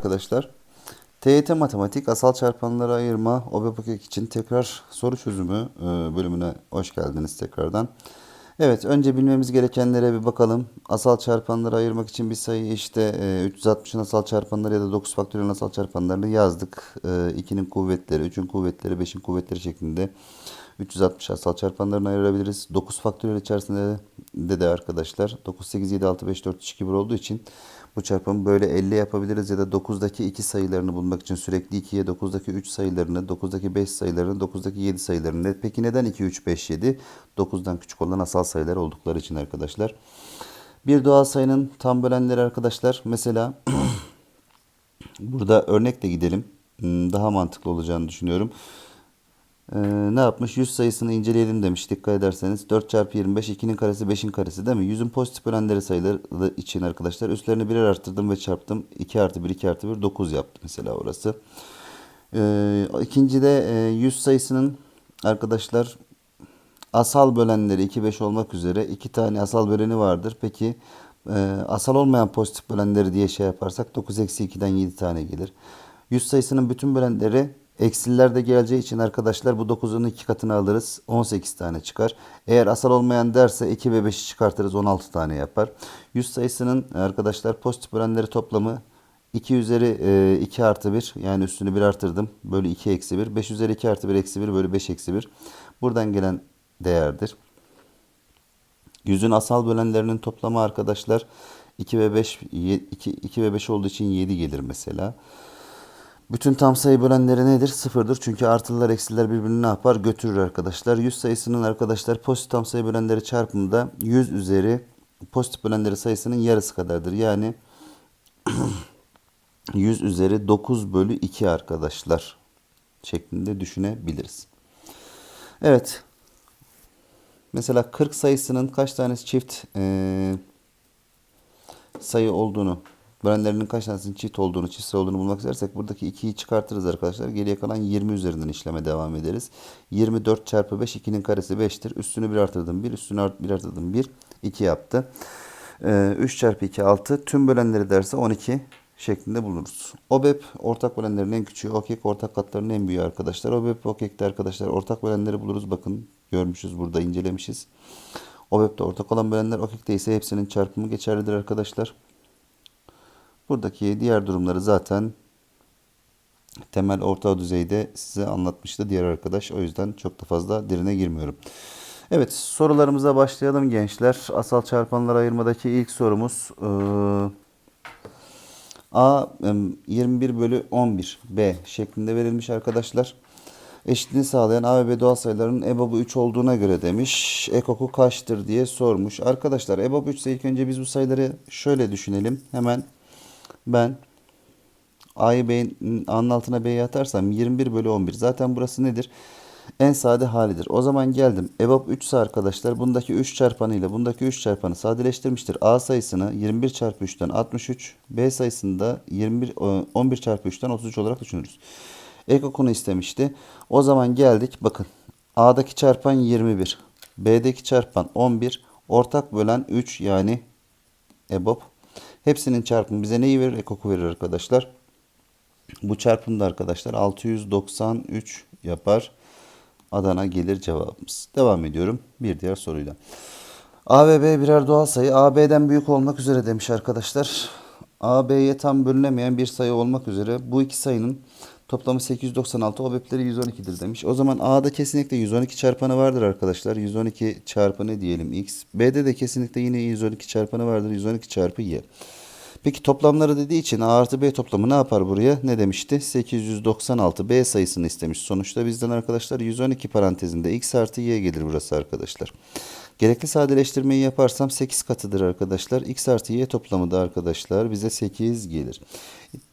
Arkadaşlar TYT Matematik Asal Çarpanları Ayırma OBEPOKEK için tekrar soru çözümü e, bölümüne hoş geldiniz tekrardan. Evet önce bilmemiz gerekenlere bir bakalım. Asal çarpanları ayırmak için bir sayı işte e, 360'ın asal çarpanları ya da 9 faktöriyel asal çarpanlarını yazdık. E, 2'nin kuvvetleri, 3'ün kuvvetleri, 5'in kuvvetleri şeklinde 360 asal çarpanlarını ayırabiliriz. 9 faktöriyel içerisinde de de arkadaşlar 9, 8, 7, 6, 5, 4, 3, 2, 1 olduğu için bu çarpımı böyle 50 yapabiliriz ya da 9'daki 2 sayılarını bulmak için sürekli 2'ye 9'daki 3 sayılarını, 9'daki 5 sayılarını, 9'daki 7 sayılarını. Peki neden 2, 3, 5, 7? 9'dan küçük olan asal sayılar oldukları için arkadaşlar. Bir doğal sayının tam bölenleri arkadaşlar. Mesela burada örnekle gidelim. Hmm, Daha mantıklı olacağını düşünüyorum. Ee, ne yapmış? 100 sayısını inceleyelim demiş. Dikkat ederseniz 4 çarpı 25 2'nin karesi 5'in karesi değil mi? 100'ün pozitif bölenleri sayıları için arkadaşlar üstlerini birer arttırdım ve çarptım. 2 artı 1 2 artı 1 9 yaptı mesela orası. Ee, ikincide e, 100 sayısının arkadaşlar asal bölenleri 2 5 olmak üzere iki tane asal böleni vardır. Peki e, asal olmayan pozitif bölenleri diye şey yaparsak 9 eksi 2'den 7 tane gelir. 100 sayısının bütün bölenleri Eksillerde geleceği için arkadaşlar bu 9'un 2 katını alırız. 18 tane çıkar. Eğer asal olmayan derse 2 ve 5'i çıkartırız 16 tane yapar. 100 sayısının arkadaşlar pozitif bölenleri toplamı 2 üzeri e, 2 artı 1 yani üstünü 1 artırdım. Bölü 2 eksi 1. 5 üzeri 2 artı 1 eksi 1 bölü 5 eksi 1. Buradan gelen değerdir. Yüzün asal bölenlerinin toplamı arkadaşlar 2 ve 5 2, 2 ve 5 olduğu için 7 gelir mesela. Bütün tam sayı bölenleri nedir? Sıfırdır. Çünkü artılılar eksiler birbirini ne yapar? Götürür arkadaşlar. 100 sayısının arkadaşlar pozitif tam sayı bölenleri çarpımında 100 üzeri pozitif bölenleri sayısının yarısı kadardır. Yani 100 üzeri 9 bölü 2 arkadaşlar şeklinde düşünebiliriz. Evet. Mesela 40 sayısının kaç tanesi çift e, sayı olduğunu bölenlerinin kaç tanesinin çift olduğunu, çift olduğunu bulmak istersek buradaki 2'yi çıkartırız arkadaşlar. Geriye kalan 20 üzerinden işleme devam ederiz. 24 çarpı 5 2'nin karesi 5'tir. Üstünü 1 artırdım 1, üstünü 1 artırdım 1, 2 yaptı. Ee, 3 çarpı 2 6. Tüm bölenleri derse 12 şeklinde buluruz. OBEP ortak bölenlerin en küçüğü, OKEK ortak katlarının en büyüğü arkadaşlar. OBEP OKEK'te arkadaşlar ortak bölenleri buluruz. Bakın görmüşüz burada incelemişiz. OBEP'te ortak olan bölenler OKEK'te ise hepsinin çarpımı geçerlidir arkadaşlar. Buradaki diğer durumları zaten temel orta düzeyde size anlatmıştı diğer arkadaş. O yüzden çok da fazla derine girmiyorum. Evet sorularımıza başlayalım gençler. Asal çarpanlar ayırmadaki ilk sorumuz A 21 bölü 11 B şeklinde verilmiş arkadaşlar. Eşitliğini sağlayan A ve B doğal sayıların EBOB'u 3 olduğuna göre demiş. Ekoku kaçtır diye sormuş. Arkadaşlar EBOB 3 ise ilk önce biz bu sayıları şöyle düşünelim. Hemen ben A'yı B'nin A'nın altına B'yi atarsam 21 bölü 11. Zaten burası nedir? En sade halidir. O zaman geldim. EBOB 3 ise arkadaşlar bundaki 3 çarpanı ile bundaki 3 çarpanı sadeleştirmiştir. A sayısını 21 çarpı 3'ten 63. B sayısını da 21, 11 çarpı 3'ten 33 olarak düşünürüz. Ek okunu istemişti. O zaman geldik. Bakın. A'daki çarpan 21. B'deki çarpan 11. Ortak bölen 3 yani EBOB Hepsinin çarpımı bize neyi verir? Ekoku verir arkadaşlar. Bu çarpımda arkadaşlar 693 yapar. Adana gelir cevabımız. Devam ediyorum bir diğer soruyla. A ve B birer doğal sayı. A B'den büyük olmak üzere demiş arkadaşlar. A B'ye tam bölünemeyen bir sayı olmak üzere bu iki sayının toplamı 896 OBEP'leri 112'dir demiş. O zaman A'da kesinlikle 112 çarpanı vardır arkadaşlar. 112 çarpı ne diyelim x. B'de de kesinlikle yine 112 çarpanı vardır. 112 çarpı y. Peki toplamları dediği için A artı B toplamı ne yapar buraya? Ne demişti? 896 B sayısını istemiş. Sonuçta bizden arkadaşlar 112 parantezinde x artı y gelir burası arkadaşlar. Gerekli sadeleştirmeyi yaparsam 8 katıdır arkadaşlar. X artı Y toplamı da arkadaşlar bize 8 gelir.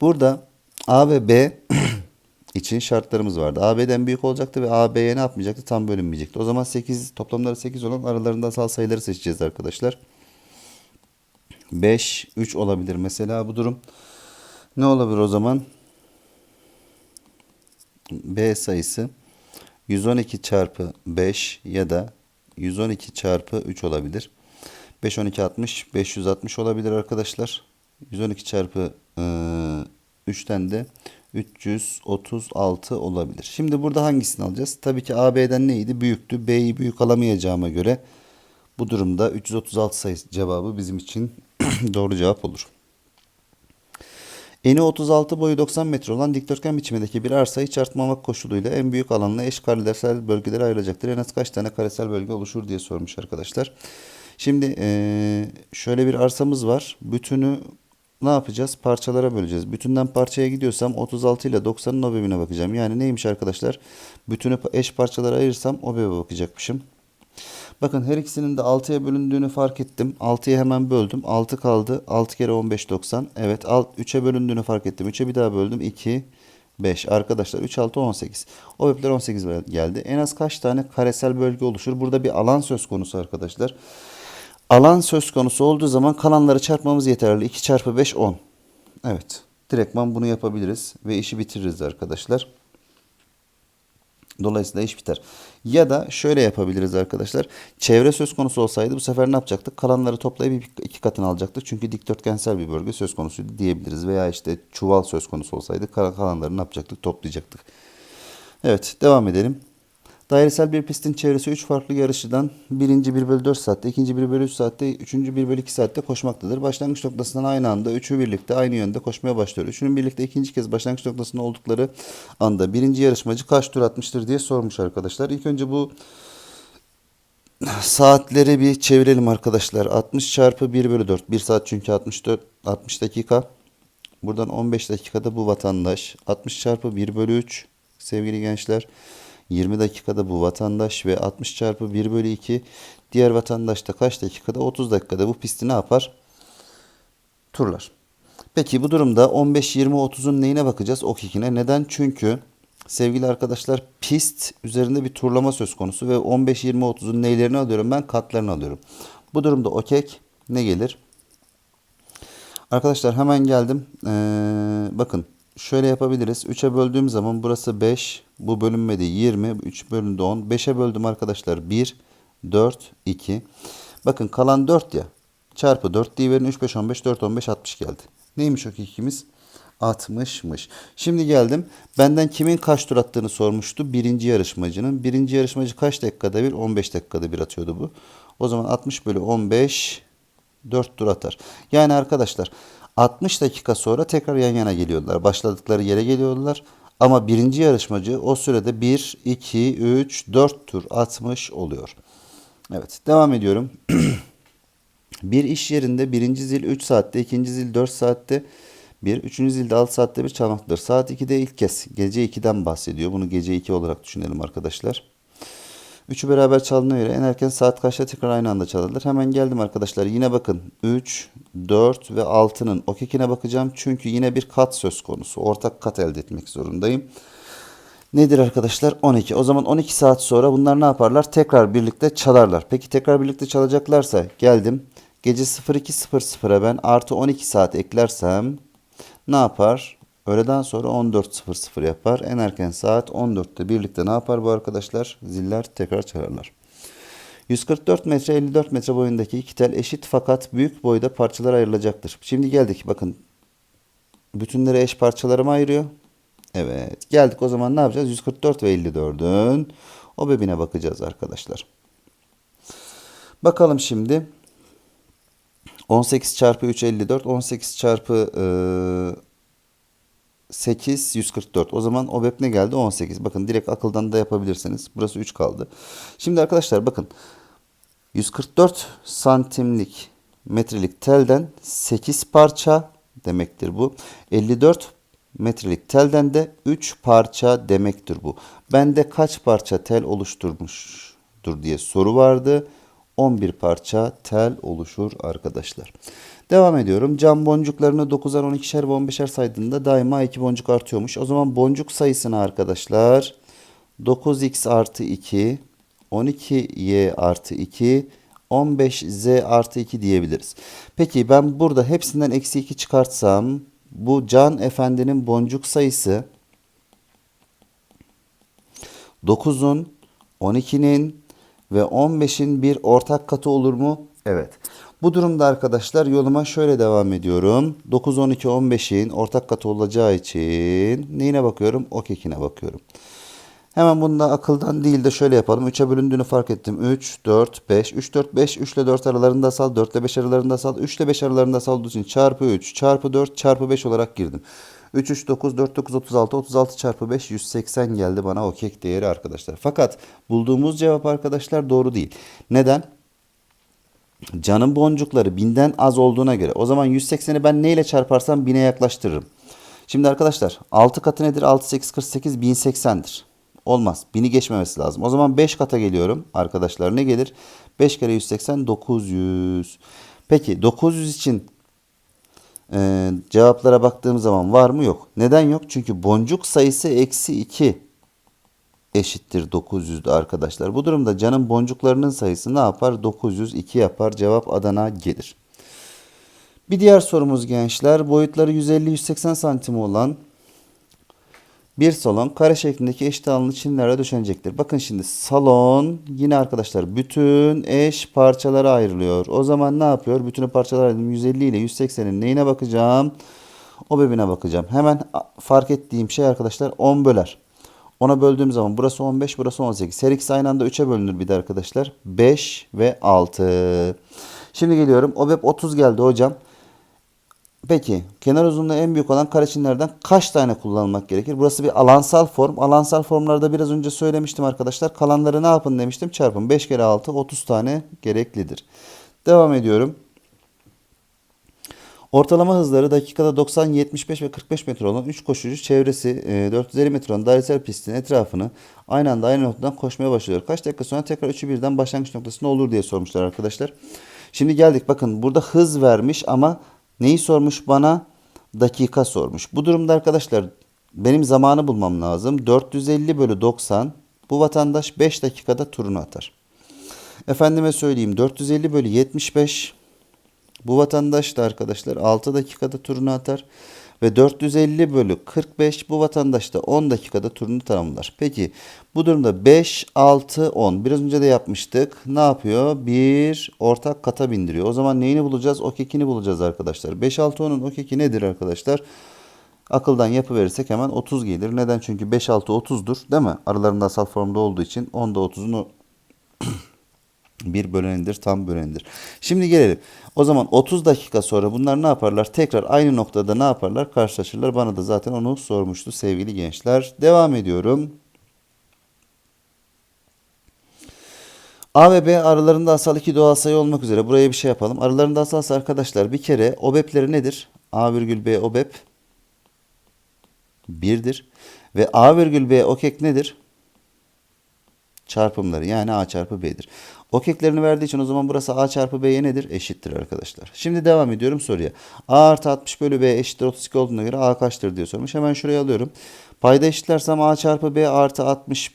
Burada A ve B için şartlarımız vardı. AB'den büyük olacaktı ve AB'ye ne yapmayacaktı? Tam bölünmeyecekti. O zaman 8 toplamları 8 olan aralarında asal sayıları seçeceğiz arkadaşlar. 5, 3 olabilir mesela bu durum. Ne olabilir o zaman? B sayısı 112 çarpı 5 ya da 112 çarpı 3 olabilir. 5 12 60 560 olabilir arkadaşlar. 112 çarpı e, 3'ten de 336 olabilir. Şimdi burada hangisini alacağız? Tabii ki AB'den neydi? Büyüktü. B'yi büyük alamayacağıma göre bu durumda 336 sayısı cevabı bizim için doğru cevap olur. Eni 36 boyu 90 metre olan dikdörtgen biçimindeki bir arsayı çarpmamak koşuluyla en büyük alanla eş karesel bölgelere ayrılacaktır. En az kaç tane karesel bölge oluşur diye sormuş arkadaşlar. Şimdi şöyle bir arsamız var. Bütünü ne yapacağız? Parçalara böleceğiz. Bütünden parçaya gidiyorsam 36 ile 90'ın OBEB'ine bakacağım. Yani neymiş arkadaşlar? Bütünü eş parçalara ayırırsam OBEB'e bakacakmışım. Bakın her ikisinin de 6'ya bölündüğünü fark ettim. 6'ya hemen böldüm. 6 kaldı. 6 kere 15 90. Evet alt 3'e bölündüğünü fark ettim. 3'e bir daha böldüm. 2 5. Arkadaşlar 3 6 18. O webler 18 geldi. En az kaç tane karesel bölge oluşur? Burada bir alan söz konusu arkadaşlar. Alan söz konusu olduğu zaman kalanları çarpmamız yeterli. 2 çarpı 5 10. Evet. Direktman bunu yapabiliriz ve işi bitiririz arkadaşlar. Dolayısıyla iş biter. Ya da şöyle yapabiliriz arkadaşlar. Çevre söz konusu olsaydı bu sefer ne yapacaktık? Kalanları toplayıp iki katını alacaktık. Çünkü dikdörtgensel bir bölge söz konusuydu diyebiliriz. Veya işte çuval söz konusu olsaydı kal- kalanları ne yapacaktık? Toplayacaktık. Evet devam edelim. Dairesel bir pistin çevresi 3 farklı yarışçıdan birinci 1 bölü 4 saatte, ikinci 1 bölü 3 saatte, üçüncü 1 bölü 2 saatte koşmaktadır. Başlangıç noktasından aynı anda üçü birlikte aynı yönde koşmaya başlıyor. Üçünün birlikte ikinci kez başlangıç noktasında oldukları anda birinci yarışmacı kaç tur atmıştır diye sormuş arkadaşlar. İlk önce bu saatleri bir çevirelim arkadaşlar. 60 çarpı 1 bölü 4. 1 saat çünkü 64, 60 dakika. Buradan 15 dakikada bu vatandaş. 60 çarpı 1 bölü 3 sevgili gençler. 20 dakikada bu vatandaş ve 60 çarpı 1 bölü 2 diğer vatandaş da kaç dakikada? 30 dakikada bu pisti ne yapar? Turlar. Peki bu durumda 15, 20, 30'un neyine bakacağız? Ok 2'ne. Neden? Çünkü sevgili arkadaşlar pist üzerinde bir turlama söz konusu ve 15, 20, 30'un neylerini alıyorum? Ben katlarını alıyorum. Bu durumda okek ne gelir? Arkadaşlar hemen geldim. Ee, bakın şöyle yapabiliriz. 3'e böldüğüm zaman burası 5. Bu bölünmedi 20. 3 bölündü 10. 5'e böldüm arkadaşlar 1, 4, 2. Bakın kalan 4 ya. Çarpı 4 diye verin. 3, 5, 15, 4, 15, 60 geldi. Neymiş o ikimiz? 60'mış. Şimdi geldim. Benden kimin kaç tur attığını sormuştu. Birinci yarışmacının. Birinci yarışmacı kaç dakikada bir? 15 dakikada bir atıyordu bu. O zaman 60 bölü 15 4 tur atar. Yani arkadaşlar 60 dakika sonra tekrar yan yana geliyorlar. Başladıkları yere geliyorlar. Ama birinci yarışmacı o sürede 1, 2, 3, 4 tur atmış oluyor. Evet devam ediyorum. bir iş yerinde birinci zil 3 saatte, ikinci zil 4 saatte, bir, üçüncü zilde 6 saatte bir çalmaktadır. Saat 2'de ilk kez gece 2'den bahsediyor. Bunu gece 2 olarak düşünelim arkadaşlar. Üçü beraber çaldığına göre en erken saat kaçta tekrar aynı anda çalınır? Hemen geldim arkadaşlar. Yine bakın 3, 4 ve 6'nın o kekine bakacağım. Çünkü yine bir kat söz konusu. Ortak kat elde etmek zorundayım. Nedir arkadaşlar? 12. O zaman 12 saat sonra bunlar ne yaparlar? Tekrar birlikte çalarlar. Peki tekrar birlikte çalacaklarsa geldim. Gece 02.00'a ben artı 12 saat eklersem ne yapar? Öğleden sonra 14.00 yapar. En erken saat 14'te birlikte ne yapar bu arkadaşlar? Ziller tekrar çalarlar. 144 metre 54 metre boyundaki iki tel eşit fakat büyük boyda parçalara ayrılacaktır. Şimdi geldik bakın. Bütünleri eş parçalara ayırıyor? Evet. Geldik o zaman ne yapacağız? 144 ve 54'ün o bebine bakacağız arkadaşlar. Bakalım şimdi. 18 çarpı 3 54. 18 çarpı 8 144. O zaman OBEP ne geldi? 18. Bakın direkt akıldan da yapabilirsiniz. Burası 3 kaldı. Şimdi arkadaşlar bakın. 144 santimlik metrelik telden 8 parça demektir bu. 54 metrelik telden de 3 parça demektir bu. Bende kaç parça tel oluşturmuştur diye soru vardı. 11 parça tel oluşur arkadaşlar. Devam ediyorum. Cam boncuklarını 9'ar, 12'şer ve 15'er saydığında daima 2 boncuk artıyormuş. O zaman boncuk sayısını arkadaşlar 9x artı 2, 12y artı 2, 15z artı 2 diyebiliriz. Peki ben burada hepsinden eksi 2 çıkartsam bu Can Efendi'nin boncuk sayısı 9'un, 12'nin ve 15'in bir ortak katı olur mu? Evet. Bu durumda arkadaşlar yoluma şöyle devam ediyorum. 9, 12, 15'in ortak katı olacağı için neyine bakıyorum? Ok ekine bakıyorum. Hemen bunu da akıldan değil de şöyle yapalım. 3'e bölündüğünü fark ettim. 3, 4, 5. 3, 4, 5. 3 ile 4 aralarında sal. 4 ile 5 aralarında sal. 3 ile 5 aralarında sal olduğu için çarpı 3, çarpı 4, çarpı 5 olarak girdim. 3, 3, 9, 4, 9, 36. 36 çarpı 5, 180 geldi bana o kek değeri arkadaşlar. Fakat bulduğumuz cevap arkadaşlar doğru değil. Neden? Canın boncukları binden az olduğuna göre o zaman 180'i ben neyle çarparsam 1000'e yaklaştırırım. Şimdi arkadaşlar 6 katı nedir? 6 8 48 1080'dir. Olmaz. 1000'i geçmemesi lazım. O zaman 5 kata geliyorum arkadaşlar. Ne gelir? 5 kere 180 900. Peki 900 için e, cevaplara baktığım zaman var mı? Yok. Neden yok? Çünkü boncuk sayısı eksi 2 eşittir 900'de arkadaşlar. Bu durumda canın boncuklarının sayısı ne yapar? 902 yapar. Cevap Adana gelir. Bir diğer sorumuz gençler. Boyutları 150-180 santim olan bir salon kare şeklindeki eşit alanlı çimlerle döşenecektir. Bakın şimdi salon yine arkadaşlar bütün eş parçalara ayrılıyor. O zaman ne yapıyor? Bütünü parçalara ayırdım. 150 ile 180'in neyine bakacağım? O bebine bakacağım. Hemen fark ettiğim şey arkadaşlar 10 böler. 10'a böldüğüm zaman burası 15, burası 18. Her ikisi aynı anda 3'e bölünür bir de arkadaşlar. 5 ve 6. Şimdi geliyorum. OBEP 30 geldi hocam. Peki kenar uzunluğu en büyük olan kareçinlerden kaç tane kullanılmak gerekir? Burası bir alansal form. Alansal formlarda biraz önce söylemiştim arkadaşlar. Kalanları ne yapın demiştim? Çarpın. 5 kere 6 30 tane gereklidir. Devam ediyorum. Ortalama hızları dakikada 90, 75 ve 45 metre olan 3 koşucu çevresi e, 450 metre olan dairesel pistin etrafını aynı anda aynı noktadan koşmaya başlıyor. Kaç dakika sonra tekrar üçü birden başlangıç noktasında olur diye sormuşlar arkadaşlar. Şimdi geldik bakın burada hız vermiş ama neyi sormuş bana? Dakika sormuş. Bu durumda arkadaşlar benim zamanı bulmam lazım. 450 bölü 90 bu vatandaş 5 dakikada turunu atar. Efendime söyleyeyim 450 bölü 75 bu vatandaş da arkadaşlar 6 dakikada turunu atar. Ve 450 bölü 45 bu vatandaş da 10 dakikada turunu tamamlar. Peki bu durumda 5, 6, 10 biraz önce de yapmıştık. Ne yapıyor? Bir ortak kata bindiriyor. O zaman neyini bulacağız? O kekini bulacağız arkadaşlar. 5, 6, 10'un o keki nedir arkadaşlar? Akıldan yapıverirsek hemen 30 gelir. Neden? Çünkü 5, 6, 30'dur değil mi? Aralarında asal formda olduğu için 10'da 30'un o bir bölenidir, tam bölenidir. Şimdi gelelim. O zaman 30 dakika sonra bunlar ne yaparlar? Tekrar aynı noktada ne yaparlar? Karşılaşırlar. Bana da zaten onu sormuştu sevgili gençler. Devam ediyorum. A ve B aralarında asal iki doğal sayı olmak üzere buraya bir şey yapalım. Aralarında asal sayı arkadaşlar bir kere OBEP'leri nedir? A virgül B OBEP 1'dir. Ve A virgül B okek nedir? Çarpımları yani A çarpı B'dir. Okeklerini verdiği için o zaman burası A çarpı B'ye nedir? Eşittir arkadaşlar. Şimdi devam ediyorum soruya. A artı 60 bölü B eşittir 32 olduğuna göre A kaçtır diye sormuş. Hemen şuraya alıyorum. Payda eşitlersem A çarpı B artı 60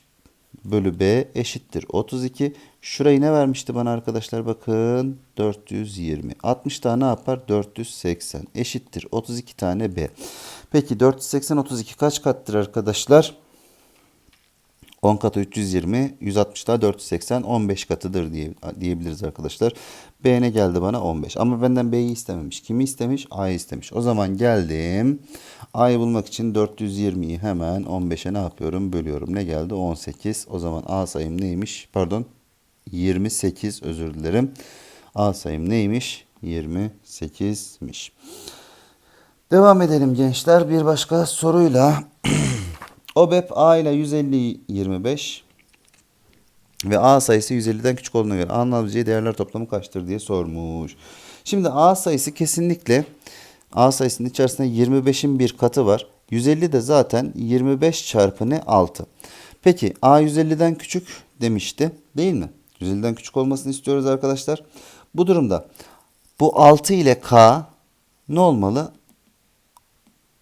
bölü B eşittir 32. Şurayı ne vermişti bana arkadaşlar? Bakın 420. 60 tane ne yapar? 480 eşittir 32 tane B. Peki 480 32 kaç kattır arkadaşlar? 10 katı 320, 160 daha 480, 15 katıdır diye, diyebiliriz arkadaşlar. B ne geldi bana? 15. Ama benden B'yi istememiş. Kimi istemiş? A'yı istemiş. O zaman geldim. A'yı bulmak için 420'yi hemen 15'e ne yapıyorum? Bölüyorum. Ne geldi? 18. O zaman A sayım neymiş? Pardon. 28 özür dilerim. A sayım neymiş? 28'miş. Devam edelim gençler. Bir başka soruyla. OBEP A ile 150 25 ve A sayısı 150'den küçük olduğuna göre A'nın alabileceği değerler toplamı kaçtır diye sormuş. Şimdi A sayısı kesinlikle A sayısının içerisinde 25'in bir katı var. 150 de zaten 25 çarpı ne 6. Peki A 150'den küçük demişti değil mi? 150'den küçük olmasını istiyoruz arkadaşlar. Bu durumda bu 6 ile K ne olmalı?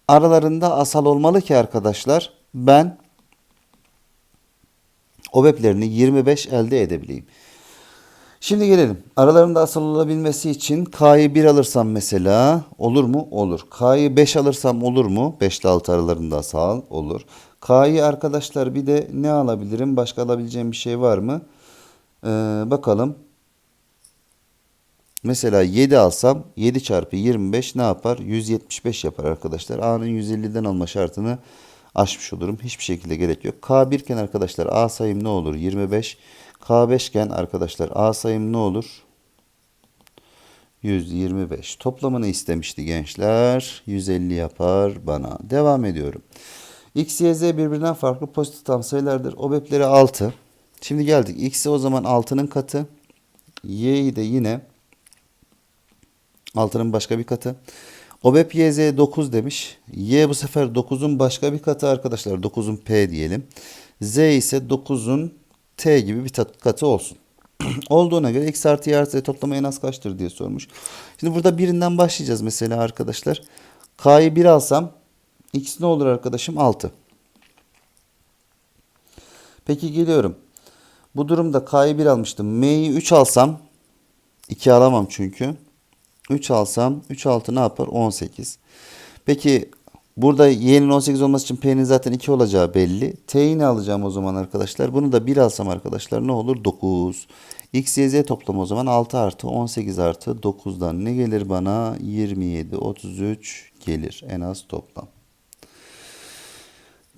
Aralarında asal olmalı ki arkadaşlar ben OBEP'lerini 25 elde edebileyim. Şimdi gelelim. Aralarında asal olabilmesi için K'yı 1 alırsam mesela olur mu? Olur. K'yı 5 alırsam olur mu? 5 ile 6 aralarında asal olur. K'yı arkadaşlar bir de ne alabilirim? Başka alabileceğim bir şey var mı? Ee, bakalım. Mesela 7 alsam 7 çarpı 25 ne yapar? 175 yapar arkadaşlar. A'nın 150'den alma şartını aşmış olurum. Hiçbir şekilde gerek yok. K1 iken arkadaşlar A sayım ne olur? 25. K5 iken arkadaşlar A sayım ne olur? 125. Toplamını istemişti gençler. 150 yapar bana. Devam ediyorum. X, Y, Z birbirinden farklı pozitif tam sayılardır. OBEP'leri 6. Şimdi geldik. X'i o zaman 6'nın katı. Y'yi de yine 6'nın başka bir katı. OBEP YZ 9 demiş. Y bu sefer 9'un başka bir katı arkadaşlar. 9'un P diyelim. Z ise 9'un T gibi bir katı olsun. Olduğuna göre x artı y artı z toplamı en az kaçtır diye sormuş. Şimdi burada birinden başlayacağız mesela arkadaşlar. K'yı 1 alsam x ne olur arkadaşım? 6. Peki geliyorum. Bu durumda K'yı 1 almıştım. M'yi 3 alsam 2 alamam çünkü. 3 alsam 3 6 ne yapar? 18. Peki burada y'nin 18 olması için p'nin zaten 2 olacağı belli. T'yi alacağım o zaman arkadaşlar? Bunu da 1 alsam arkadaşlar ne olur? 9. X, Y, Z toplamı o zaman 6 artı 18 artı 9'dan ne gelir bana? 27, 33 gelir en az toplam.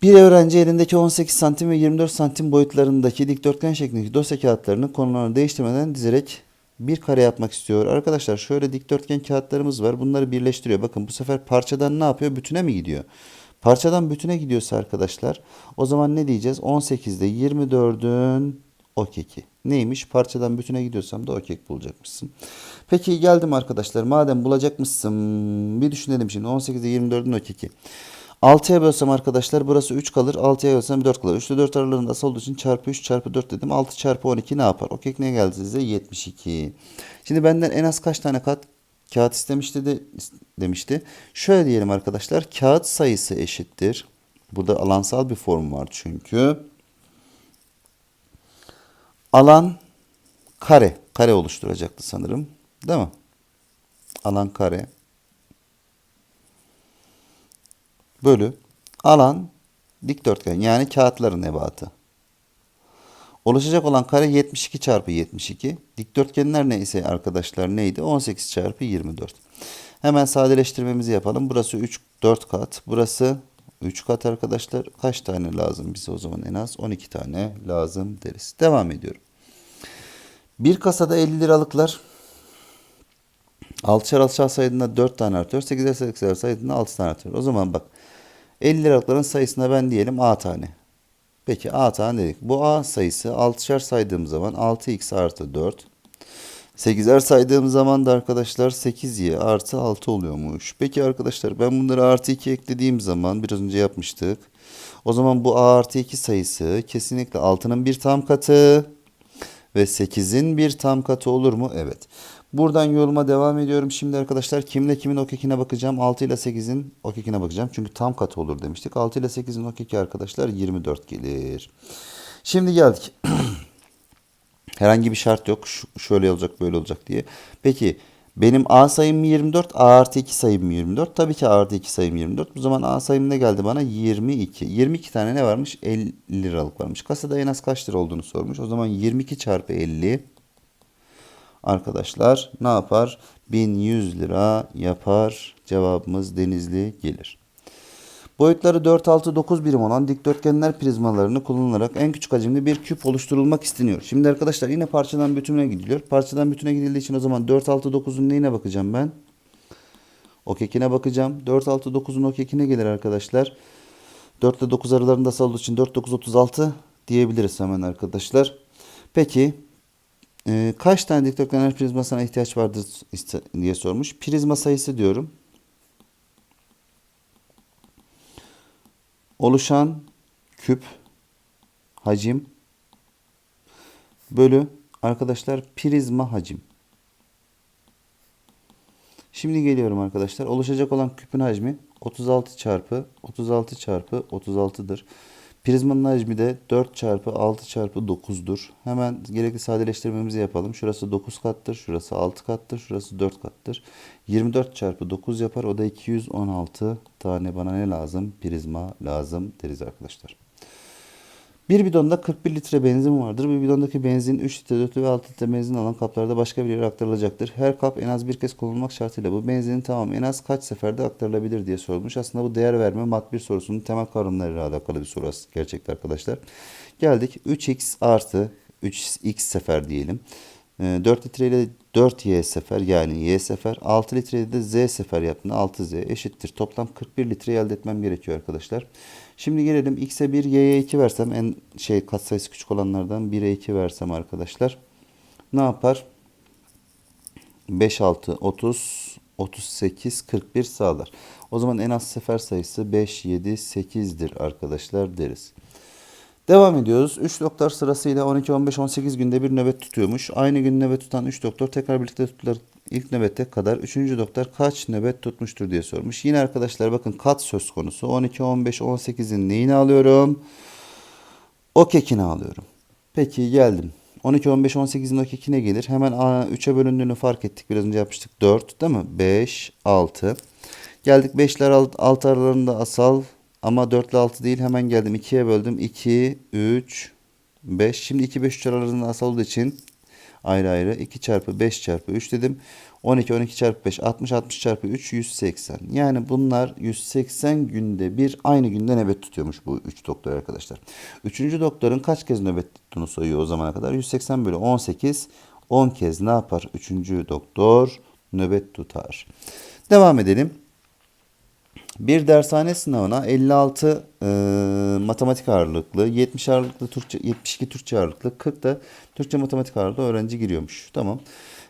Bir öğrenci elindeki 18 santim ve 24 santim boyutlarındaki dikdörtgen şeklindeki dosya kağıtlarını konularını değiştirmeden dizerek bir kare yapmak istiyor. Arkadaşlar şöyle dikdörtgen kağıtlarımız var. Bunları birleştiriyor. Bakın bu sefer parçadan ne yapıyor? Bütüne mi gidiyor? Parçadan bütüne gidiyorsa arkadaşlar o zaman ne diyeceğiz? 18'de 24'ün okeki. Neymiş? Parçadan bütüne gidiyorsam da okek bulacakmışsın. Peki geldim arkadaşlar. Madem bulacakmışsın bir düşünelim şimdi. 18'de 24'ün okeki. 6'ya bölsem arkadaşlar burası 3 kalır. 6'ya bölsem 4 kalır. 3 ile 4 aralarında asal olduğu için çarpı 3 çarpı 4 dedim. 6 çarpı 12 ne yapar? O kek ne geldi size? 72. Şimdi benden en az kaç tane kat kağıt istemişti de, demişti. Şöyle diyelim arkadaşlar. Kağıt sayısı eşittir. Burada alansal bir form var çünkü. Alan kare. Kare oluşturacaktı sanırım. Değil mi? Alan kare. Bölü alan dikdörtgen yani kağıtların ebatı. Oluşacak olan kare 72 çarpı 72. Dikdörtgenler neyse arkadaşlar neydi? 18 çarpı 24. Hemen sadeleştirmemizi yapalım. Burası 3 4 kat. Burası 3 kat arkadaşlar. Kaç tane lazım bize o zaman en az? 12 tane lazım deriz. Devam ediyorum. Bir kasada 50 liralıklar 6'şer 6'şer sayıdığında 4 tane artıyor. 8'er 8'er sayıdığında 6 tane artıyor. O zaman bak 50 liralıkların sayısına ben diyelim A tane. Peki A tane dedik. Bu A sayısı 6'şer saydığım zaman 6x artı 4. 8'er saydığım zaman da arkadaşlar 8y artı 6 oluyormuş. Peki arkadaşlar ben bunları artı 2 eklediğim zaman biraz önce yapmıştık. O zaman bu A artı 2 sayısı kesinlikle 6'nın bir tam katı ve 8'in bir tam katı olur mu? Evet. Buradan yoluma devam ediyorum. Şimdi arkadaşlar kimle kimin okekine bakacağım. 6 ile 8'in okekine bakacağım. Çünkü tam katı olur demiştik. 6 ile 8'in okeki arkadaşlar 24 gelir. Şimdi geldik. Herhangi bir şart yok. Şöyle olacak böyle olacak diye. Peki benim A sayım 24, A artı 2 sayım 24. Tabii ki A artı 2 sayım 24. Bu zaman A sayım ne geldi bana? 22. 22 tane ne varmış? 50 liralık varmış. Kasada en az kaç lira olduğunu sormuş. O zaman 22 çarpı 50 arkadaşlar ne yapar? 1100 lira yapar. Cevabımız Denizli gelir. Boyutları 4, 6, 9 birim olan dikdörtgenler prizmalarını kullanılarak en küçük hacimli bir küp oluşturulmak isteniyor. Şimdi arkadaşlar yine parçadan bütüne gidiliyor. Parçadan bütüne gidildiği için o zaman 4, 6, 9'un neyine bakacağım ben? Okekine bakacağım. 4, 6, 9'un okekine gelir arkadaşlar. 4 ile 9 aralarında olduğu için 4, 9, 36 diyebiliriz hemen arkadaşlar. Peki ee, kaç tane dikdörtgenler prizmasına ihtiyaç vardır diye sormuş. Prizma sayısı diyorum. Oluşan küp hacim bölü arkadaşlar prizma hacim. Şimdi geliyorum arkadaşlar. Oluşacak olan küpün hacmi 36 çarpı 36 çarpı 36'dır. Prizmanın hacmi de 4 çarpı 6 çarpı 9'dur. Hemen gerekli sadeleştirmemizi yapalım. Şurası 9 kattır, şurası 6 kattır, şurası 4 kattır. 24 çarpı 9 yapar. O da 216 tane bana ne lazım? Prizma lazım deriz arkadaşlar. Bir bidonda 41 litre benzin vardır. Bir bidondaki benzin 3 litre, 4 ve 6 litre benzin alan kaplarda başka bir yere aktarılacaktır. Her kap en az bir kez kullanılmak şartıyla bu benzinin tamamı en az kaç seferde aktarılabilir diye sorulmuş. Aslında bu değer verme mat bir sorusunun temel kavramlarıyla alakalı bir soru gerçekten arkadaşlar. Geldik 3x artı 3x sefer diyelim. Ee, 4 litre ile 4y sefer yani y sefer 6 litre ile de z sefer yaptığında 6z eşittir. Toplam 41 litre elde etmem gerekiyor arkadaşlar. Şimdi gelelim x'e 1 y'ye 2 versem en şey katsayısı küçük olanlardan 1'e 2 versem arkadaşlar. Ne yapar? 5 6 30 38 41 sağlar. O zaman en az sefer sayısı 5 7 8'dir arkadaşlar deriz. Devam ediyoruz. 3 doktor sırasıyla 12, 15, 18 günde bir nöbet tutuyormuş. Aynı gün nöbet tutan 3 doktor tekrar birlikte tuttular. İlk nöbete kadar 3. doktor kaç nöbet tutmuştur diye sormuş. Yine arkadaşlar bakın kat söz konusu. 12, 15, 18'in neyini alıyorum? O kekini alıyorum. Peki geldim. 12, 15, 18'in o kekine gelir. Hemen 3'e bölündüğünü fark ettik. Biraz önce yapmıştık. 4 değil mi? 5, 6. Geldik 5'ler 6 aralarında asal ama 4 ile 6 değil. Hemen geldim. 2'ye böldüm. 2, 3, 5. Şimdi 2, 5, 3 aralarında asal olduğu için ayrı ayrı 2 çarpı 5 çarpı 3 dedim. 12, 12 çarpı 5, 60, 60 çarpı 3, 180. Yani bunlar 180 günde bir aynı günde nöbet tutuyormuş bu 3 doktor arkadaşlar. 3. doktorun kaç kez nöbet tuttuğunu sayıyor o zamana kadar. 180 bölü 18, 10 kez ne yapar? 3. doktor nöbet tutar. Devam edelim. Bir dershane sınavına 56 e, matematik ağırlıklı, 70 ağırlıklı Türkçe, 72 Türkçe ağırlıklı, 40 da Türkçe matematik ağırlıklı öğrenci giriyormuş. Tamam.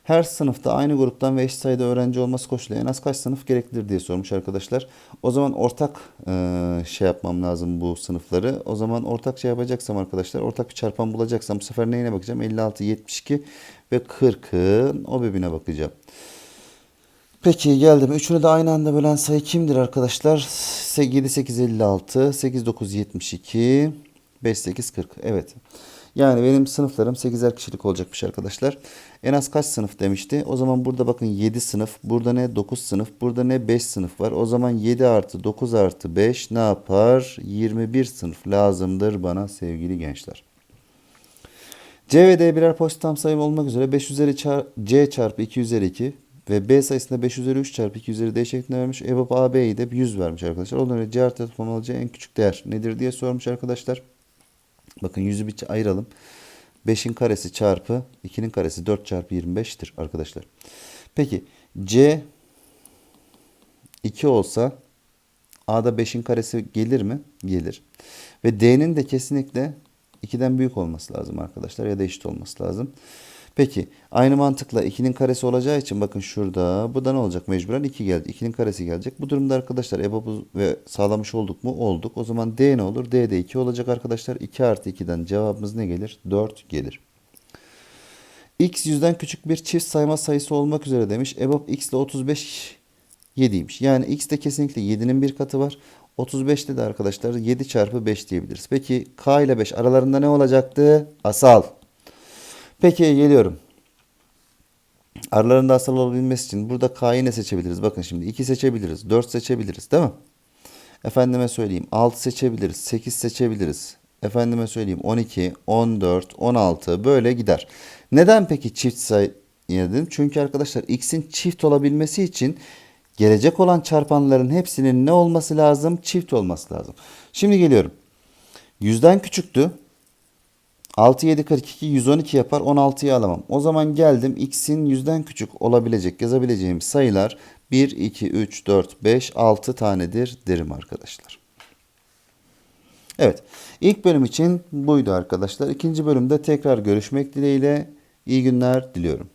Her sınıfta aynı gruptan ve eşit sayıda öğrenci olması koşuluyla en az kaç sınıf gereklidir diye sormuş arkadaşlar. O zaman ortak e, şey yapmam lazım bu sınıfları. O zaman ortak şey yapacaksam arkadaşlar, ortak bir çarpan bulacaksam bu sefer neyine bakacağım? 56, 72 ve 40'ın o bebine bakacağım. Peki geldim. Üçünü de aynı anda bölen sayı kimdir arkadaşlar? 7, 8, 56, 8, 9, 72, 5, 8, 40. Evet. Yani benim sınıflarım 8'er kişilik olacakmış arkadaşlar. En az kaç sınıf demişti? O zaman burada bakın 7 sınıf. Burada ne 9 sınıf. Burada ne 5 sınıf var. O zaman 7 artı 9 artı 5 ne yapar? 21 sınıf lazımdır bana sevgili gençler. C ve D birer pozitif tam sayım olmak üzere 5 üzeri çar C çarpı 2 üzeri 2 ve B sayısında 5 üzeri 3 çarpı 2 üzeri D şeklinde vermiş. EBOB AB'yi de 100 vermiş arkadaşlar. Ondan önce C artı toplam alacağı en küçük değer nedir diye sormuş arkadaşlar. Bakın 100'ü bir ayıralım. 5'in karesi çarpı 2'nin karesi 4 çarpı 25'tir arkadaşlar. Peki C 2 olsa A'da 5'in karesi gelir mi? Gelir. Ve D'nin de kesinlikle 2'den büyük olması lazım arkadaşlar ya da eşit olması lazım. Peki aynı mantıkla 2'nin karesi olacağı için bakın şurada bu da ne olacak mecburen 2 geldi. 2'nin karesi gelecek. Bu durumda arkadaşlar EBOB'u ve sağlamış olduk mu? Olduk. O zaman D ne olur? D de 2 olacak arkadaşlar. 2 artı 2'den cevabımız ne gelir? 4 gelir. X yüzden küçük bir çift sayma sayısı olmak üzere demiş. EBOB X ile 35 7'ymiş. Yani X de kesinlikle 7'nin bir katı var. 35'te de arkadaşlar 7 çarpı 5 diyebiliriz. Peki K ile 5 aralarında ne olacaktı? Asal. Peki geliyorum. Aralarında asal olabilmesi için burada K'yı ne seçebiliriz? Bakın şimdi 2 seçebiliriz. 4 seçebiliriz değil mi? Efendime söyleyeyim 6 seçebiliriz. 8 seçebiliriz. Efendime söyleyeyim 12, 14, 16 böyle gider. Neden peki çift sayı dedim? Çünkü arkadaşlar x'in çift olabilmesi için gelecek olan çarpanların hepsinin ne olması lazım? Çift olması lazım. Şimdi geliyorum. Yüzden küçüktü. 6, 7, 42, 112 yapar. 16'yı alamam. O zaman geldim x'in yüzden küçük olabilecek yazabileceğim sayılar 1, 2, 3, 4, 5, 6 tanedir derim arkadaşlar. Evet. ilk bölüm için buydu arkadaşlar. İkinci bölümde tekrar görüşmek dileğiyle. İyi günler diliyorum.